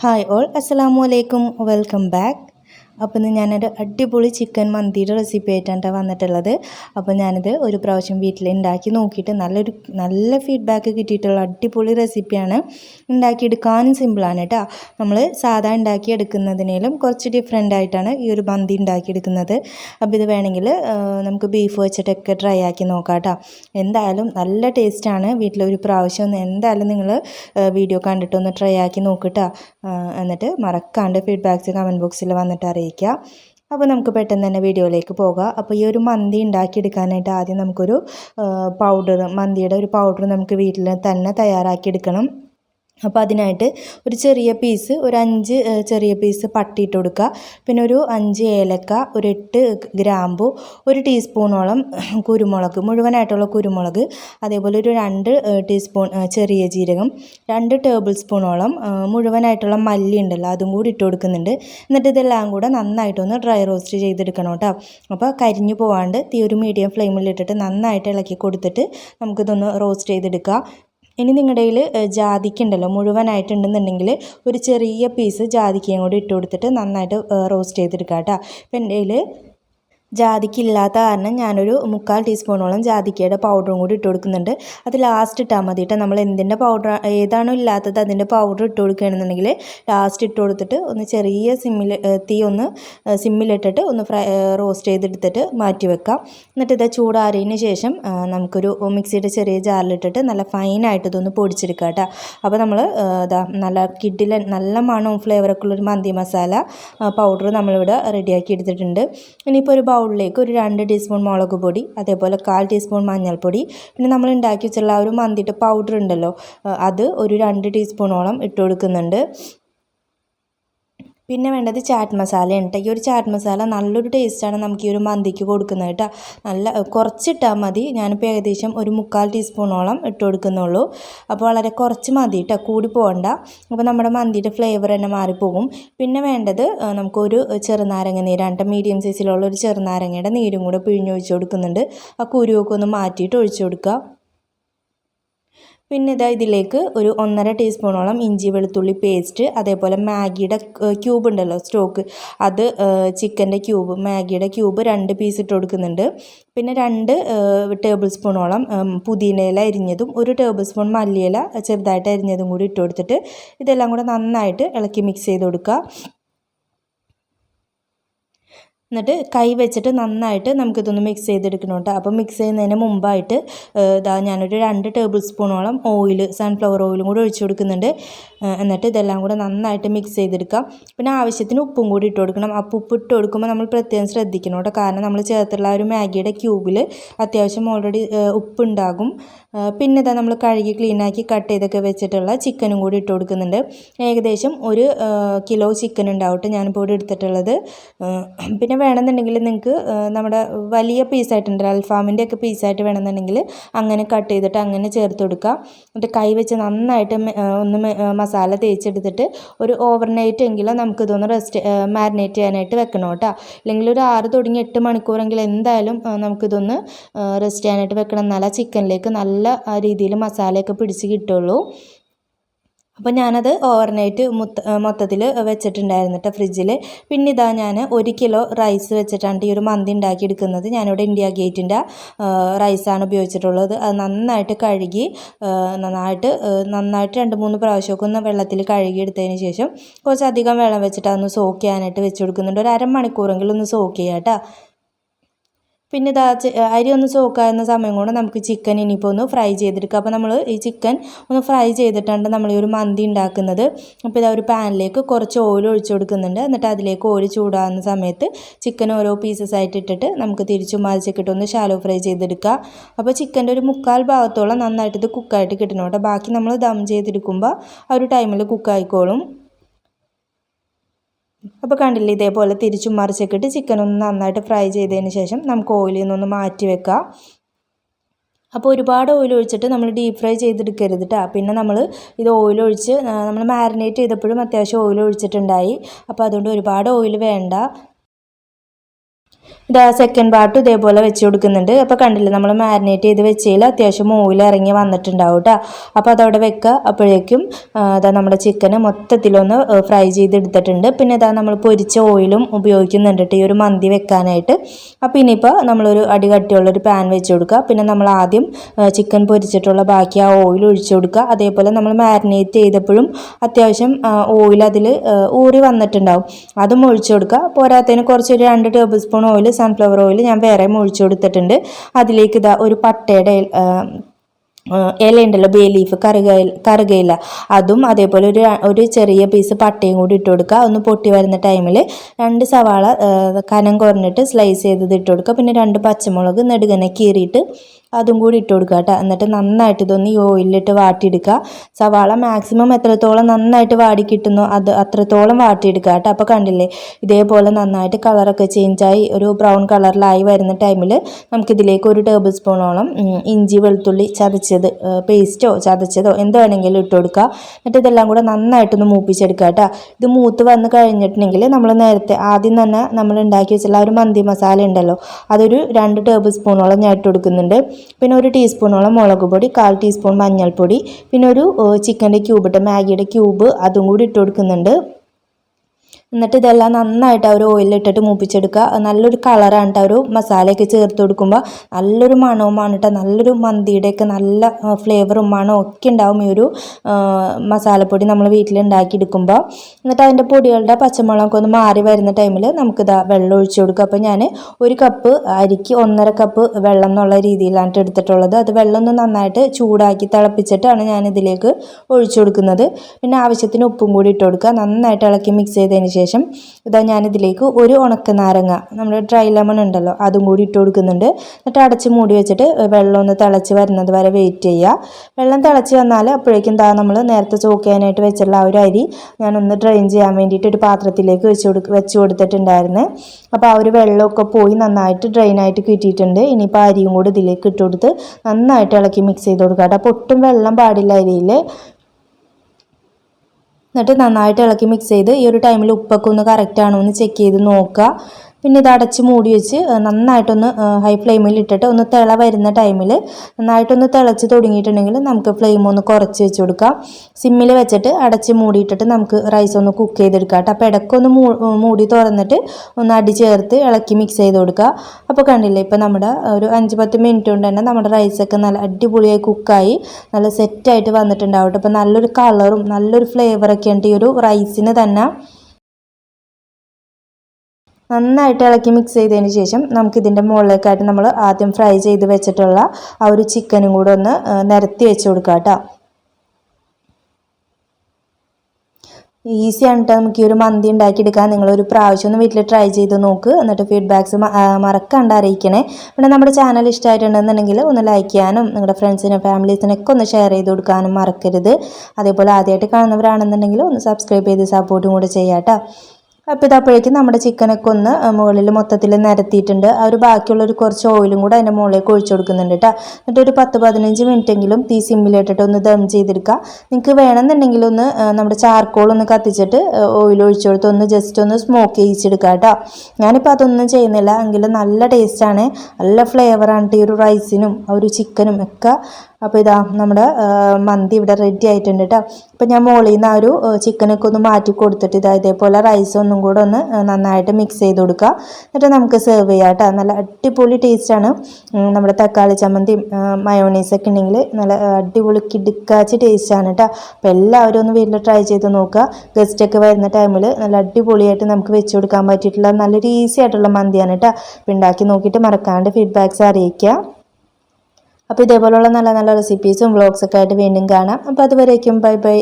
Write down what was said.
Hi all അസ്സലാമു അലൈക്കും welcome back അപ്പോൾ ഇന്ന് ഞാനൊരു അടിപൊളി ചിക്കൻ മന്തിയുടെ റെസിപ്പി ആയിട്ടാണ് വന്നിട്ടുള്ളത്. അപ്പോൾ ഞാനിത് ഒരു പ്രാവശ്യം വീട്ടിൽ ഉണ്ടാക്കി നോക്കിയിട്ട് നല്ലൊരു നല്ല ഫീഡ്ബാക്ക് കിട്ടിയിട്ടുള്ള അടിപൊളി റെസിപ്പിയാണ് ഉണ്ടാക്കിയെടുക്കാനും സിമ്പിളാണ് കേട്ടോ നമ്മൾ സാധാ ഉണ്ടാക്കിയെടുക്കുന്നതിനേലും കുറച്ച് ഡിഫറെന്റ് ആയിട്ടാണ് ഈ ഒരു മന്തി ഉണ്ടാക്കിയെടുക്കുന്നത് അപ്പോൾ ഇത് വേണമെങ്കിൽ നമുക്ക് ബീഫ് വെച്ചിട്ടൊക്കെ ട്രൈ ആക്കി നോക്കാം കേട്ടോ എന്തായാലും നല്ല ടേസ്റ്റാണ് വീട്ടിൽ ഒരു പ്രാവശ്യം ഒന്ന് എന്തായാലും നിങ്ങൾ വീഡിയോ കണ്ടിട്ടൊന്ന് ട്രൈ ആക്കി നോക്കിട്ടോ എന്നിട്ട് മറക്കാണ്ട് ഫീഡ്ബാക്ക്സ് കമന്റ് ബോക്സിൽ വന്നിട്ട് അറിയിക്കുക അപ്പോൾ നമുക്ക് പെട്ടെന്ന് തന്നെ വീഡിയോയിലേക്ക് പോകാം. അപ്പോൾ ഈ ഒരു മന്തി ഉണ്ടാക്കിയെടുക്കാനായിട്ട് ആദ്യം നമുക്കൊരു പൗഡർ മന്തിയുടെ ഒരു പൗഡർ നമുക്ക് വീട്ടിൽ തന്നെ തയ്യാറാക്കിയെടുക്കണം. അപ്പോൾ അതിനായിട്ട് ഒരു ചെറിയ പീസ് ഒരു അഞ്ച് ചെറിയ പീസ് പട്ടിയിട്ട് കൊടുക്കുക. പിന്നെ ഒരു അഞ്ച് ഏലക്ക ഒരു എട്ട് ഗ്രാമ്പു ഒരു ടീസ്പൂണോളം കുരുമുളക് മുഴുവനായിട്ടുള്ള കുരുമുളക് അതേപോലെ ഒരു രണ്ട് ടീസ്പൂൺ ചെറിയ ജീരകം രണ്ട് ടേബിൾ സ്പൂണോളം മുഴുവനായിട്ടുള്ള മല്ലി ഉണ്ടല്ലോ അതും കൂടി ഇട്ട് കൊടുക്കുന്നുണ്ട്. എന്നിട്ട് ഇതെല്ലാം കൂടെ നന്നായിട്ടൊന്ന് ഡ്രൈ റോസ്റ്റ് ചെയ്തെടുക്കണം കേട്ടോ. അപ്പോൾ കരിഞ്ഞു പോവാണ്ട് തീ ഒരു മീഡിയം ഫ്ലെയിമിൽ ഇട്ടിട്ട് നന്നായിട്ട് ഇളക്കി കൊടുത്തിട്ട് നമുക്കിതൊന്ന് റോസ്റ്റ് ചെയ്തെടുക്കുക ഇനി നിങ്ങളുടെ കയ്യിൽ ജാതിക്ക ഉണ്ടല്ലോ മുഴുവനായിട്ടുണ്ടെന്നുണ്ടെങ്കിൽ ഒരു ചെറിയ പീസ് ജാതിക്കയും കൂടി ഇട്ട് കൊടുത്തിട്ട് നന്നായിട്ട് റോസ്റ്റ് ചെയ്തെടുക്കുക കേട്ടോ ഇപ്പം എന്റെ കയ്യിൽ ജാതിക്കില്ലാത്ത കാരണം ഞാനൊരു മുക്കാൽ ടീസ്പൂണോളം ജാതിക്കയുടെ പൗഡറും കൂടി ഇട്ട് കൊടുക്കുന്നുണ്ട്. അത് ലാസ്റ്റ് ഇട്ടാൽ മതി കേട്ടോ നമ്മൾ എന്തിന്റെ പൗഡർ ഏതാണോ ഇല്ലാത്തത് അതിന്റെ പൗഡർ ഇട്ട് കൊടുക്കുകയാണെന്നുണ്ടെങ്കിൽ ലാസ്റ്റ് ഇട്ട് കൊടുത്തിട്ട് ഒന്ന് ചെറിയ സിമ്മിൽ തീ ഒന്ന് സിമ്മിലിട്ടിട്ട് ഒന്ന് ഫ്രൈ റോസ്റ്റ് ചെയ്തെടുത്തിട്ട് മാറ്റി വെക്കാം. എന്നിട്ട് ഇത് ചൂടാറിയതിന് ശേഷം നമുക്കൊരു മിക്സിയുടെ ചെറിയ ജാറിലിട്ടിട്ട് നല്ല ഫൈനായിട്ട് ഇതൊന്ന് പൊടിച്ചെടുക്കാം കേട്ടോ അപ്പോൾ നമ്മൾ ഇതാ നല്ല കിഡിലെ നല്ല മണവും ഫ്ലേവറൊക്കെ ഉള്ളൊരു മന്തി മസാല പൗഡർ നമ്മളിവിടെ റെഡിയാക്കി എടുത്തിട്ടുണ്ട്. ഇനിയിപ്പോൾ ഒരു ബൗളിലേക്ക് ഒരു രണ്ട് ടീസ്പൂൺ മുളക് പൊടി അതേപോലെ കാൽ ടീസ്പൂൺ മഞ്ഞൾപ്പൊടി പിന്നെ നമ്മൾ ഉണ്ടാക്കി വെച്ചുള്ള ആ ഒരു മന്തിയുടെ പൗഡർ ഉണ്ടല്ലോ അത് ഒരു രണ്ട് ടീസ്പൂണോളം ഇട്ട് കൊടുക്കുന്നുണ്ട്. പിന്നെ വേണ്ടത് ചാറ്റ് മസാലയാണ് കേട്ടോ ഈ ഒരു ചാറ്റ് മസാല നല്ലൊരു ടേസ്റ്റാണ് നമുക്ക് ഈ ഒരു മന്തിക്ക് കൊടുക്കുന്നത് കേട്ടോ നല്ല കുറച്ചിട്ടാൽ മതി. ഞാനിപ്പോൾ ഏകദേശം ഒരു മുക്കാൽ ടീസ്പൂണോളം ഇട്ട് കൊടുക്കുന്നുള്ളൂ. അപ്പോൾ വളരെ കുറച്ച് മതി കേട്ടോ കൂടി പോകണ്ട അപ്പോൾ നമ്മുടെ മന്തിയുടെ ഫ്ലേവർ തന്നെ മാറിപ്പോകും. പിന്നെ വേണ്ടത് നമുക്കൊരു ചെറുനാരങ്ങ നീരാണ് മീഡിയം സൈസിലുള്ള ഒരു ചെറുനാരങ്ങയുടെ നീരും കൂടെ പിഴിഞ്ഞൊഴിച്ച് കൊടുക്കുന്നുണ്ട്. ആ കുരുവൊക്കെ ഒന്ന് മാറ്റിയിട്ട് ഒഴിച്ചു കൊടുക്കുക പിന്നെ ഇതാ ഇതിലേക്ക് ഒരു ഒന്നര ടീസ്പൂണോളം ഇഞ്ചി വെളുത്തുള്ളി പേസ്റ്റ് അതേപോലെ മാഗിയുടെ ക്യൂബ് ഉണ്ടല്ലോ സ്റ്റോക്ക്. അത് ചിക്കന്റെ ക്യൂബ് മാഗിയുടെ ക്യൂബ് രണ്ട് പീസ് ഇട്ട് കൊടുക്കുന്നുണ്ട്. പിന്നെ രണ്ട് ടേബിൾ സ്പൂണോളം പുതിനയില അരിഞ്ഞതും ഒരു ടേബിൾ സ്പൂൺ മല്ലിയില ചെറുതായിട്ട് അരിഞ്ഞതും കൂടി ഇട്ട് കൊടുത്തിട്ട് ഇതെല്ലാം കൂടെ നന്നായിട്ട് ഇളക്കി മിക്സ് ചെയ്ത് കൊടുക്കുക. എന്നിട്ട് കൈ വെച്ചിട്ട് നന്നായിട്ട് നമുക്കിതൊന്ന് മിക്സ് ചെയ്തെടുക്കണം കേട്ടോ. അപ്പോൾ മിക്സ് ചെയ്യുന്നതിന് മുമ്പായിട്ട് ഇതാ ഞാനൊരു രണ്ട് ടേബിൾ സ്പൂണോളം ഓയിൽ സൺഫ്ലവർ ഓയിലും കൂടി ഒഴിച്ചു കൊടുക്കുന്നുണ്ട്. എന്നിട്ട് ഇതെല്ലാം കൂടെ നന്നായിട്ട് മിക്സ് ചെയ്തെടുക്കാം. പിന്നെ ആവശ്യത്തിന് ഉപ്പും കൂടി ഇട്ട് കൊടുക്കണം. അപ്പോൾ ഉപ്പ് ഇട്ട് കൊടുക്കുമ്പോൾ നമ്മൾ പ്രത്യേകം ശ്രദ്ധിക്കണം കേട്ടോ. കാരണം നമ്മൾ ചേർത്തുള്ള ഒരു മാഗിയുടെ ക്യൂബിൽ അത്യാവശ്യം ഓൾറെഡി ഉപ്പുണ്ടാകും. പിന്നെ ഇതാ നമ്മൾ കഴുകി ക്ലീനാക്കി കട്ട് ചെയ്തൊക്കെ വെച്ചിട്ടുള്ള ചിക്കനും കൂടി ഇട്ട് കൊടുക്കുന്നുണ്ട്. ഏകദേശം ഒരു കിലോ ചിക്കൻ ഉണ്ടാവട്ടെ ഞാനിപ്പോൾ ഇവിടെ എടുത്തിട്ടുള്ളത്. പിന്നെ വേണമെന്നുണ്ടെങ്കിൽ നിങ്ങൾക്ക് നമ്മുടെ വലിയ പീസായിട്ടുണ്ടല്ലോ അൽഫാമിന്റെ ഒക്കെ പീസായിട്ട് വേണമെന്നുണ്ടെങ്കിൽ അങ്ങനെ കട്ട് ചെയ്തിട്ട് അങ്ങനെ ചേർത്ത് കൊടുക്കുക എന്നിട്ട് കൈ വെച്ച് നന്നായിട്ട് ഒന്ന് മസാല തേച്ചെടുത്തിട്ട് ഒരു ഓവർനൈറ്റ് എങ്കിലും നമുക്കിതൊന്ന് റെസ്റ്റ് മാരിനേറ്റ് ചെയ്യാനായിട്ട് വെക്കണം കേട്ടോ. അല്ലെങ്കിൽ ഒരു ആറ് തുടങ്ങി എട്ട് മണിക്കൂറെങ്കിലും എന്തായാലും നമുക്കിതൊന്ന് റെസ്റ്റ് ചെയ്യാനായിട്ട് വെക്കണം. എന്നാലേ ചിക്കനിലേക്ക് നല്ല രീതിയിൽ മസാലയൊക്കെ പിടിച്ച് കിട്ടുള്ളൂ. അപ്പോൾ ഞാനത് ഓവർനൈറ്റ് മൊത്ത മൊത്തത്തിൽ വെച്ചിട്ടുണ്ടായിരുന്നു കേട്ടോ ഫ്രിഡ്ജിൽ പിന്നെ ഇതാ ഞാൻ ഒരു കിലോ റൈസ് വെച്ചിട്ടാണ് ഈ ഒരു മന്തി ഉണ്ടാക്കിയെടുക്കുന്നത്. ഞാനിവിടെ ഇന്ത്യ ഗേറ്റിന്റെ റൈസാണ് ഉപയോഗിച്ചിട്ടുള്ളത്. അത് നന്നായിട്ട് കഴുകി നന്നായിട്ട് നന്നായിട്ട് രണ്ട് മൂന്ന് പ്രാവശ്യമൊക്കെ ഒന്ന് വെള്ളത്തിൽ കഴുകി എടുത്തതിന് ശേഷം കുറച്ചധികം വെള്ളം വെച്ചിട്ട് അതൊന്ന് സോക്ക് ചെയ്യാനായിട്ട് വെച്ച് കൊടുക്കുന്നുണ്ട്. ഒരു അരമണിക്കൂറെങ്കിലും ഒന്ന് സോക്ക് ചെയ്യാം കേട്ടോ പിന്നെ ഇതാ അരി ഒന്ന് സോക്കാവുന്ന സമയം കൊണ്ട് നമുക്ക് ചിക്കൻ ഇനിയിപ്പോൾ ഒന്ന് ഫ്രൈ ചെയ്തെടുക്കുക അപ്പോൾ നമ്മൾ ഈ ചിക്കൻ ഒന്ന് ഫ്രൈ ചെയ്തിട്ടാണ് നമ്മൾ ഈ ഒരു മന്തി ഉണ്ടാക്കുന്നത്. അപ്പോൾ ഇതാ ഒരു പാനിലേക്ക് കുറച്ച് ഓയിൽ ഒഴിച്ചു കൊടുക്കുന്നുണ്ട്. എന്നിട്ട് അതിലേക്ക് ഓയിൽ ചൂടാകുന്ന സമയത്ത് ചിക്കൻ ഓരോ പീസസ് ആയിട്ട് ഇട്ടിട്ട് നമുക്ക് തിരിച്ചു മറിച്ചിട്ട് ഒന്ന് ഷാലോ ഫ്രൈ ചെയ്തെടുക്കുക അപ്പോൾ ചിക്കന്റെ ഒരു മുക്കാൽ ഭാഗത്തോളം നന്നായിട്ട് ഇത് കുക്കായിട്ട് കിട്ടണം കേട്ടോ. ബാക്കി നമ്മൾ ദം ചെയ്തെടുക്കുമ്പോൾ ആ ഒരു ടൈമിൽ കുക്കായിക്കോളും അപ്പോൾ കണ്ടില്ലേ ഇതേപോലെ തിരിച്ചും മറിച്ചൊക്കെ ഇട്ട് ചിക്കൻ ഒന്ന് നന്നായിട്ട് ഫ്രൈ ചെയ്തതിന് ശേഷം നമുക്ക് ഓയിലിൽ നിന്നൊന്ന് മാറ്റി വെക്കാം. അപ്പോൾ ഒരുപാട് ഓയിൽ ഒഴിച്ചിട്ട് നമ്മൾ ഡീപ്പ് ഫ്രൈ ചെയ്തെടുക്കരുത് കേട്ടോ പിന്നെ നമ്മൾ ഇത് ഓയിൽ ഒഴിച്ച് നമ്മൾ മാരിനേറ്റ് ചെയ്തപ്പോഴും അത്യാവശ്യം ഓയിൽ ഒഴിച്ചിട്ടുണ്ടായി. അപ്പോൾ അതുകൊണ്ട് ഒരുപാട് ഓയിൽ വേണ്ട. ഇതാ സെക്കൻഡ് പാർട്ട് ഇതേപോലെ വെച്ച് കൊടുക്കുന്നുണ്ട്. അപ്പോൾ കണ്ടില്ലേ നമ്മൾ മാരിനേറ്റ് ചെയ്ത് വെച്ചതിൽ അത്യാവശ്യം ഓയിൽ ഇറങ്ങി വന്നിട്ടുണ്ടാവും കേട്ടോ അപ്പോൾ അതവിടെ വെക്കുക അപ്പോഴേക്കും അതാ നമ്മുടെ ചിക്കന് മൊത്തത്തിലൊന്ന് ഫ്രൈ ചെയ്തെടുത്തിട്ടുണ്ട്. പിന്നെ ഇതാ നമ്മൾ പൊരിച്ച ഓയിലും ഉപയോഗിക്കുന്നുണ്ട് കേട്ടോ ഈ ഒരു മന്തി വെക്കാനായിട്ട്. അപ്പോൾ ഇനിയിപ്പോൾ നമ്മളൊരു അടി കട്ടിയുള്ളൊരു പാൻ വെച്ച് കൊടുക്കുക പിന്നെ നമ്മൾ ആദ്യം ചിക്കൻ പൊരിച്ചിട്ടുള്ള ബാക്കി ആ ഓയിൽ ഒഴിച്ചു കൊടുക്കുക അതേപോലെ നമ്മൾ മാരിനേറ്റ് ചെയ്തപ്പോഴും അത്യാവശ്യം ഓയിൽ അതിൽ ഊറി വന്നിട്ടുണ്ടാവും. അതും ഒഴിച്ചു കൊടുക്കുക പോരാത്തതിന് കുറച്ചൊരു രണ്ട് table spoon oil sunflower oil ഞാൻ വേറെ ഒഴിച്ചു കൊടുത്തിട്ടുണ്ട്. അതിലേക്ക് ഇതാ ഒരു പട്ടയുടെ ഇല- ആ, ആ, ഇല ഉണ്ടല്ലോ ബേ ലീഫ് കറുകയിൽ കറുകയില. അതും അതേപോലെ ഒരു ഒരു ചെറിയ പീസ് പട്ടയും കൂടി ഇട്ട് കൊടുക്കുക. ഒന്ന് പൊട്ടി വരുന്ന ടൈമിൽ രണ്ട് സവാള കനം കുറഞ്ഞിട്ട് സ്ലൈസ് ചെയ്തത് ഇട്ട് കൊടുക്കുക. പിന്നെ രണ്ട് പച്ചമുളക് നെടുകനെ കീറിയിട്ട് അതും കൂടി ഇട്ട് കൊടുക്കുക കേട്ടോ. എന്നിട്ട് നന്നായിട്ട് ഇതൊന്ന് ഈ ഓയിലിട്ട് വാട്ടിയെടുക്കുക. സവാള മാക്സിമം എത്രത്തോളം നന്നായിട്ട് വാടി കിട്ടുന്നോ അത് അത്രത്തോളം വാട്ടിയെടുക്കുക കേട്ടോ. അപ്പോൾ കണ്ടില്ലേ ഇതേപോലെ നന്നായിട്ട് കളറൊക്കെ ചേഞ്ചായി ഒരു ബ്രൗൺ കളറിലായി വരുന്ന ടൈമിൽ നമുക്കിതിലേക്ക് ഒരു ടേബിൾ സ്പൂണോളം ഇഞ്ചി വെളുത്തുള്ളി ചതച്ചത് പേസ്റ്റോ ചതച്ചതോ എന്ത് വേണമെങ്കിലും ഇട്ട് കൊടുക്കുക. എന്നിട്ട് ഇതെല്ലാം കൂടെ നന്നായിട്ടൊന്ന് മൂപ്പിച്ചെടുക്കുക കേട്ടോ. ഇത് മൂത്ത് വന്ന് കഴിഞ്ഞിട്ടുണ്ടെങ്കിൽ നമ്മൾ നേരത്തെ ആദ്യം തന്നെ നമ്മൾ ഉണ്ടാക്കി വെച്ചുള്ള ഒരു മന്തി മസാല ഉണ്ടല്ലോ അതൊരു രണ്ട് ടേബിൾ സ്പൂണോളം ഞാൻ ഇട്ട് കൊടുക്കുന്നുണ്ട്. പിന്നെ ഒരു ടീസ്പൂണോളം മുളക് പൊടി കാൽ ടീസ്പൂൺ മഞ്ഞൾപ്പൊടി പിന്നെ ഒരു ചിക്കന്റെ ക്യൂബ് ഇട്ട മാഗിയുടെ ക്യൂബ് അതും കൂടി ഇട്ട് കൊടുക്കുന്നുണ്ട്. എന്നിട്ട് ഇതെല്ലാം നന്നായിട്ട് ആ ഒരു ഓയിലിട്ടിട്ട് മൂപ്പിച്ചെടുക്കുക. നല്ലൊരു കളറാണ് ഒരു മസാലയൊക്കെ ചേർത്ത് കൊടുക്കുമ്പോൾ നല്ലൊരു മണവുമാണ് കേട്ടോ നല്ലൊരു മന്തിയുടെയൊക്കെ നല്ല ഫ്ലേവറും മണവും ഒക്കെ ഉണ്ടാവും ഈ ഒരു മസാലപ്പൊടി നമ്മൾ വീട്ടിൽ ഉണ്ടാക്കിയെടുക്കുമ്പോൾ എന്നിട്ട് അതിന്റെ പൊടികളുടെ പച്ചമുളകൊക്കെ ഒന്ന് മാറി വരുന്ന ടൈമിൽ നമുക്കിതാ വെള്ളം ഒഴിച്ചു കൊടുക്കുക. അപ്പോൾ ഞാൻ ഒരു കപ്പ് അരിക്ക് ഒന്നര കപ്പ് വെള്ളം എന്നുള്ള രീതിയിലാണ് ട്ടോ എടുത്തിട്ടുള്ളത്. അത് വെള്ളം ഒന്ന് നന്നായിട്ട് ചൂടാക്കി തിളപ്പിച്ചിട്ടാണ് ഞാൻ ഇതിലേക്ക് ഒഴിച്ചു കൊടുക്കുന്നത്. പിന്നെ ആവശ്യത്തിന് ഉപ്പും കൂടി ഇട്ട് കൊടുക്കുക. നന്നായിട്ട് ഇളക്കി മിക്സ് ചെയ്തതിന് ശേഷം ഇതാ ഞാനിതിലേക്ക് ഒരു ഉണക്ക നാരങ്ങ നമ്മുടെ ഡ്രൈ ലെമൺ ഉണ്ടല്ലോ അതും കൂടി ഇട്ട് കൊടുക്കുന്നുണ്ട്. എന്നിട്ട് അടച്ച് മൂടി വെച്ചിട്ട് വെള്ളം ഒന്ന് തിളച്ച് വരുന്നത് വരെ വെയിറ്റ് ചെയ്യുക. വെള്ളം തിളച്ച് വന്നാൽ അപ്പോഴേക്കും ഇതാ നമ്മൾ നേരത്തെ ചോക്കാനായിട്ട് വെച്ചിട്ടുള്ള ആ ഒരു അരി ഞാനൊന്ന് ഡ്രെയിൻ ചെയ്യാൻ വേണ്ടിയിട്ട് ഒരു പാത്രത്തിലേക്ക് വെച്ച് കൊടുക്ക വെച്ച് കൊടുത്തിട്ടുണ്ടായിരുന്നു. അപ്പോൾ ആ ഒരു വെള്ളമൊക്കെ പോയി നന്നായിട്ട് ഡ്രെയിൻ ആയിട്ട് കിട്ടിയിട്ടുണ്ട്. ഇനിയിപ്പോൾ അരിയും കൂടി ഇതിലേക്ക് ഇട്ട് കൊടുത്ത് നന്നായിട്ട് ഇളക്കി മിക്സ് ചെയ്ത് കൊടുക്കുക. കേട്ടോ അപ്പോൾ ഒട്ടും വെള്ളം പാടില്ല അരിയിൽ എന്നിട്ട് നന്നായിട്ട് ഇളക്കി മിക്സ് ചെയ്ത് ഈ ഒരു ടൈമിൽ ഉപ്പൊക്കെ ഒന്ന് കറക്റ്റ് ആണോ എന്ന് ചെക്ക് ചെയ്ത് നോക്കുക. പിന്നെ ഇത് അടച്ച് മൂടി വെച്ച് നന്നായിട്ടൊന്ന് ഹൈ ഫ്ലെയിമിൽ ഇട്ടിട്ട് ഒന്ന് തിള വരുന്ന ടൈമിൽ നന്നായിട്ടൊന്ന് തിളച്ച് തുടങ്ങിയിട്ടുണ്ടെങ്കിൽ നമുക്ക് ഫ്ലെയിം ഒന്ന് കുറച്ച് വെച്ച് കൊടുക്കാം. സിമ്മിൽ വെച്ചിട്ട് അടച്ച് മൂടിയിട്ടിട്ട് നമുക്ക് റൈസ് ഒന്ന് കുക്ക് ചെയ്തെടുക്കാം കേട്ടോ. അപ്പോൾ ഇടയ്ക്കൊന്ന് മൂടി തുറന്നിട്ട് ഒന്ന് അടി ചേർത്ത് ഇളക്കി മിക്സ് ചെയ്ത് കൊടുക്കുക. അപ്പോൾ കണ്ടില്ലേ ഇപ്പോൾ നമ്മുടെ ഒരു അഞ്ച് പത്ത് മിനിറ്റ് കൊണ്ട് തന്നെ നമ്മുടെ റൈസൊക്കെ നല്ല അടിപൊളിയായി കുക്കായി നല്ല സെറ്റായിട്ട് വന്നിട്ടുണ്ടാവട്ടെ അപ്പോൾ നല്ലൊരു കളറും നല്ലൊരു ഫ്ലേവറൊക്കെ ഉണ്ട് ഈ ഒരു റൈസിന് തന്നെ നന്നായിട്ട് ഇളക്കി മിക്സ് ചെയ്തതിന് ശേഷം നമുക്കിതിന്റെ മുകളിലേക്കായിട്ട് നമ്മൾ ആദ്യം ഫ്രൈ ചെയ്ത് വെച്ചിട്ടുള്ള ആ ഒരു ചിക്കനും കൂടെ ഒന്ന് നിരത്തി വെച്ച് കൊടുക്കാം കേട്ടോ ഈസിയാണ് കേട്ടോ നമുക്ക് ഈ ഒരു മന്തി ഉണ്ടാക്കിയെടുക്കാൻ. നിങ്ങളൊരു പ്രാവശ്യം ഒന്ന് വീട്ടിൽ ട്രൈ ചെയ്ത് നോക്ക്. എന്നിട്ട് ഫീഡ്ബാക്ക്സ് മറക്കാണ്ട് അറിയിക്കണേ. പിന്നെ നമ്മുടെ ചാനൽ ഇഷ്ടമായിട്ടുണ്ടെന്നുണ്ടെങ്കിൽ ഒന്ന് ലൈക്ക് ചെയ്യാനും നിങ്ങളുടെ ഫ്രണ്ട്സിനും ഫാമിലീസിനൊക്കെ ഒന്ന് ഷെയർ ചെയ്ത് കൊടുക്കാനും മറക്കരുത്. അതേപോലെ ആദ്യമായിട്ട് കാണുന്നവരാണെന്നുണ്ടെങ്കിൽ ഒന്ന് സബ്സ്ക്രൈബ് ചെയ്ത് സപ്പോർട്ടും കൂടെ ചെയ്യാം കേട്ടോ അപ്പോൾ ഇതപ്പോഴേക്കും നമ്മുടെ ചിക്കനൊക്കെ ഒന്ന് മുകളിൽ മൊത്തത്തിൽ നിരത്തിയിട്ടുണ്ട്. ആ ഒരു ബാക്കിയുള്ള ഒരു കുറച്ച് ഓയിലും കൂടെ അതിന്റെ മുകളിലേക്ക് ഒഴിച്ചു കൊടുക്കുന്നുണ്ട് കേട്ടോ എന്നിട്ട് ഒരു പത്ത് പതിനഞ്ച് മിനിറ്റ് എങ്കിലും തീ സിമ്മിലിട്ടിട്ട് ഒന്ന് ദം ചെയ്തെടുക്കുക നിങ്ങൾക്ക് വേണമെന്നുണ്ടെങ്കിൽ ഒന്ന് നമ്മുടെ ചാർക്കോൾ ഒന്ന് കത്തിച്ചിട്ട് ഓയിൽ ഒഴിച്ചു കൊടുത്ത് ഒന്ന് ജസ്റ്റ് ഒന്ന് സ്മോക്ക് ചെയ്യിച്ചെടുക്കുക കേട്ടോ ഞാനിപ്പോൾ അതൊന്നും ചെയ്യുന്നില്ല. എങ്കിലും നല്ല ടേസ്റ്റാണ് നല്ല ഫ്ലേവറാണ് ഈ ഒരു റൈസിനും ആ ഒരു ചിക്കനും ഒക്കെ. അപ്പോൾ ഇതാ നമ്മുടെ മന്തി ഇവിടെ റെഡി ആയിട്ടുണ്ട് കേട്ടോ അപ്പോൾ ഞാൻ മുകളിൽ നിന്ന് ആ ഒരു ചിക്കനൊക്കെ ഒന്ന് മാറ്റി കൊടുത്തിട്ട് ഇതാ ഇതേപോലെ റൈസ് ഒന്നും കൂടെ ഒന്ന് നന്നായിട്ട് മിക്സ് ചെയ്ത് കൊടുക്കുക. എന്നിട്ട് നമുക്ക് സെർവ് ചെയ്യാം കേട്ടോ. നല്ല അടിപൊളി ടേസ്റ്റാണ് നമ്മുടെ തക്കാളി ചമ്മന്തിയും മയോണീസൊക്കെ ഉണ്ടെങ്കിൽ നല്ല അടിപൊളി കിടുക്കാച്ച് ടേസ്റ്റാണ് കേട്ടോ. അപ്പോൾ എല്ലാവരും ഒന്ന് വീട്ടിൽ ട്രൈ ചെയ്ത് നോക്കുക. ഗസ്റ്റൊക്കെ വരുന്ന ടൈമിൽ നല്ല അടിപൊളിയായിട്ട് നമുക്ക് വെച്ച് കൊടുക്കാൻ പറ്റിയിട്ടുള്ള നല്ലൊരു ഈസി ആയിട്ടുള്ള മന്തിയാണ് കേട്ടോ. അപ്പോൾ ഉണ്ടാക്കി നോക്കിയിട്ട് മറക്കാണ്ട് ഫീഡ്ബാക്ക്സ് അറിയിക്കുക. അപ്പോൾ ഇതേപോലുള്ള നല്ല നല്ല റെസിപ്പീസും വ്ളോഗ്സൊക്കെ ആയിട്ട് വീണ്ടും കാണാം. അപ്പോൾ അതുവരേക്കും ബൈ ബൈ